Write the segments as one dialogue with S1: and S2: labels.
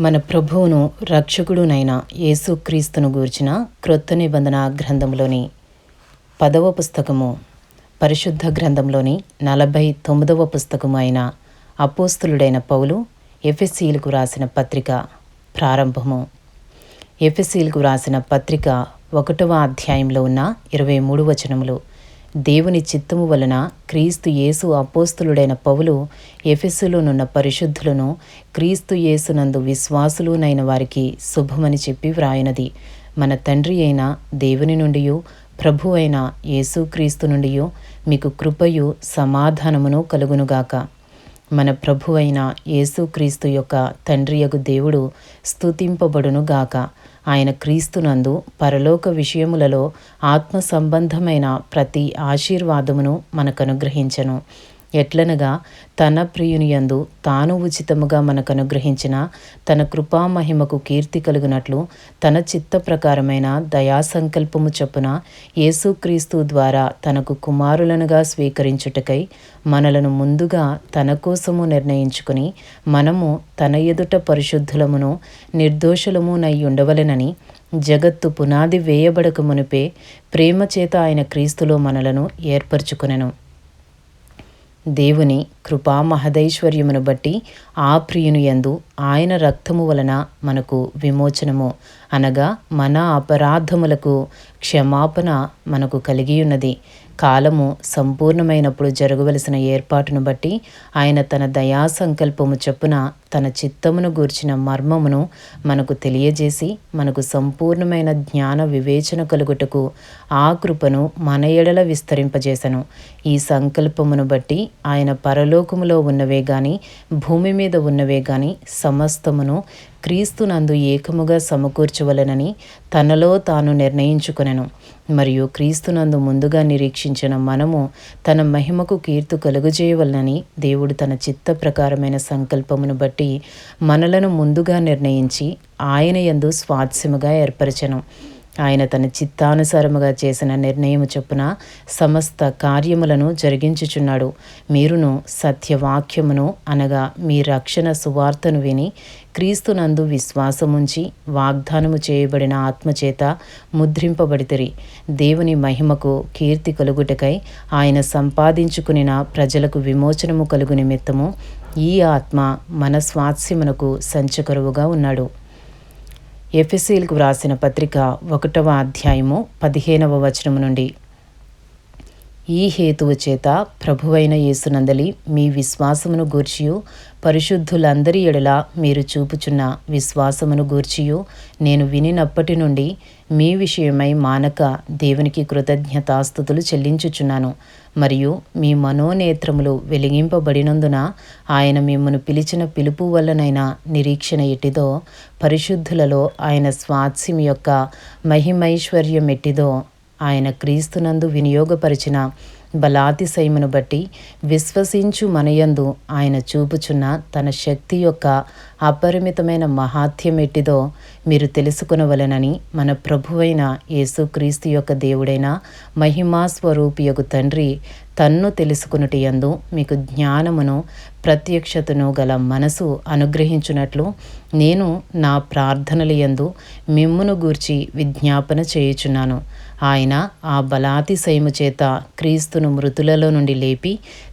S1: మన ప్రభువును రక్షకుడునైన యేసుక్రీస్తును గూర్చిన క్రొత్త నిబంధన గ్రంథంలోని పదవ పుస్తకము పరిశుద్ధ గ్రంథంలోని నలభై తొమ్మిదవ పుస్తకము అయిన అపోస్తులుడైన పౌలు ఎఫెసీలకు రాసిన పత్రిక ప్రారంభము. ఎఫెసీలకు రాసిన పత్రిక ఒకటవ అధ్యాయంలో ఉన్న ఇరవై మూడు వచనములు దేవుని చిత్తము వలన క్రీస్తు యేసు అపోస్తులుడైన పౌలు ఎఫెస్సులోనున్న పరిశుద్ధులను క్రీస్తు యేసునందు విశ్వాసులునైన వారికి శుభమని చెప్పి వ్రాయినది. మన తండ్రి అయిన దేవుని నుండి ప్రభు అయిన యేసుక్రీస్తు నుండి మీకు కృపయు సమాధానమును కలుగునుగాక. మన ప్రభు అయిన యేసుక్రీస్తు యొక్క తండ్రియగు దేవుడు స్తుతింపబడునుగాక. ఆయన క్రీస్తునందు పరలోక విషయములలో ఆత్మ సంబంధమైన ప్రతి ఆశీర్వాదమును మనకు అనుగ్రహించను ఎట్లనగా తన ప్రియునియందు తాను ఉచితముగా మనకు అనుగ్రహించిన తన కృపామహిమకు కీర్తి కలుగునట్లు తన చిత్త ప్రకారమైన దయా సంకల్పము చొప్పున యేసుక్రీస్తు ద్వారా తనకు కుమారులనుగా స్వీకరించుటకై మనలను ముందుగా తన కోసము నిర్ణయించుకుని మనము తన ఎదుట పరిశుద్ధులమును నిర్దోషులమునై ఉండవలెనని జగత్తు పునాది వేయబడక మునిపే ప్రేమ చేత ఆయన క్రీస్తులో మనలను ఏర్పరచుకునెను. దేవుని కృపా మహదైశ్వర్యమును బట్టి ఆ ప్రియుని యందు ఆయన రక్తము వలన మనకు విమోచనము. అనగా మన అపరాధములకు క్షమాపణ మనకు కలిగి ఉన్నది కాలము సంపూర్ణమైనప్పుడు జరగవలసిన ఏర్పాటును బట్టి ఆయన తన దయా సంకల్పము చొప్పున తన చిత్తమును గూర్చిన మర్మమును మనకు తెలియజేసి మనకు సంపూర్ణమైన జ్ఞాన వివేచన కలుగుటకు ఆ కృపను మన ఎడల విస్తరింపజేశను ఈ సంకల్పమును బట్టి ఆయన పరలోకములో ఉన్నవే గాని భూమి మీద ఉన్నవే గాని సమస్తమును క్రీస్తునందు ఏకముగా సమకూర్చవలనని తనలో తాను నిర్ణయించుకొనెను. మరియు క్రీస్తునందు ముందుగా నిరీక్షించిన మనము తన మహిమకు కీర్తు కలుగజేయవలనని దేవుడు తన చిత్త ప్రకారమైన సంకల్పమును బట్టి మనలను ముందుగా నిర్ణయించి ఆయన యందు స్వాత్స్యముగా ఏర్పరచను. ఆయన తన చిత్తానుసారముగా చేసిన నిర్ణయము చొప్పున సమస్త కార్యములను జరిగించుచున్నాడు. మీరును సత్యవాక్యమును అనగా మీ రక్షణ సువార్తను విని క్రీస్తునందు విశ్వాసముంచి వాగ్దానము చేయబడిన ఆత్మచేత ముద్రింపబడితిరి. దేవుని మహిమకు కీర్తి కలుగుటకై ఆయన సంపాదించుకునిన ప్రజలకు విమోచనము కలుగు నిమిత్తము ఈ ఆత్మ మన స్వాస్యమునకు సంచకరువుగా ఉన్నాడు. ఎఫెసీలకు వ్రాసిన పత్రిక ఒకటవ అధ్యాయము పదిహేనవ వచనము నుండి. ఈ హేతువు చేత ప్రభువైన యేసునందలి మీ విశ్వాసమును గూర్చియు పరిశుద్ధులందరి ఎడల మీరు చూపుచున్న విశ్వాసమును గూర్చియు నేను వినినప్పటి నుండి మీ విషయమై మానక దేవునికి కృతజ్ఞతాస్థుతులు చెల్లించుచున్నాను. మరియు మీ మనోనేత్రములు వెలిగింపబడినందున ఆయన మిమ్మను పిలిచిన పిలుపు వల్లనైనా నిరీక్షణ ఎట్టిదో పరిశుద్ధులలో ఆయన స్వాత్స్యం యొక్క మహిమైశ్వర్యం ఎట్టిదో ఆయన క్రీస్తునందు వినియోగపరిచిన బలాతిశయమును బట్టి విశ్వసించు మనయందు ఆయన చూపుచున్న తన శక్తి యొక్క అపరిమితమైన మహాత్యం ఎట్టిదో మీరు తెలుసుకునవలెనని మన ప్రభువైన యేసుక్రీస్తు యొక్క దేవుడైన మహిమాస్వరూపియకు తండ్రి తన్ను తెలుసుకున్నటి యందు మీకు జ్ఞానమును ప్రత్యక్షతను గల మనసు అనుగ్రహించున్నట్లు నేను నా ప్రార్థనల యందు మిమ్మును గూర్చి విజ్ఞాపన చేయుచున్నాను. ఆయన ఆ బలాతిశయము చేత క్రీస్తును మృతులలో నుండి లేపి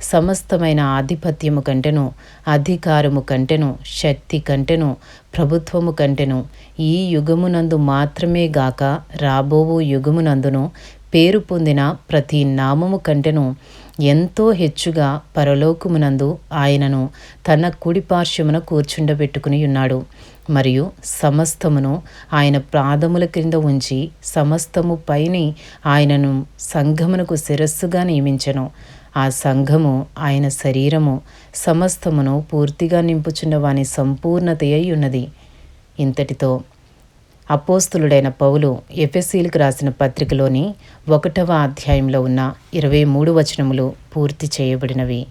S1: సమస్తమైన ఆధిపత్యము కంటెను అధికారము కంటెను శక్తి కంటెను ప్రభుత్వము కంటెను ఈ యుగమునందు మాత్రమే గాక రాబోవు యుగమునందును పేరు పొందిన ప్రతి నామము కంటెను ఎంతో హెచ్చుగా పరలోకమునందు ఆయనను తన కుడిపార్శ్వమున కూర్చుండబెట్టుకుని ఉన్నాడు. మరియు సమస్తమును ఆయన ప్రాధముల క్రింద ఉంచి సమస్తము పైని ఆయనను సంఘమునకు శిరస్సుగా నియమించను. ఆ సంఘము ఆయన శరీరము సమస్తమును పూర్తిగా నింపుచున్న వాని సంపూర్ణత ఉన్నది. ఇంతటితో అపోస్తులుడైన పౌలు ఎఫెసీలకు రాసిన పత్రికలోని ఒకటవ అధ్యాయంలో ఉన్న ఇరవై మూడు వచనములు పూర్తి చేయబడినవి.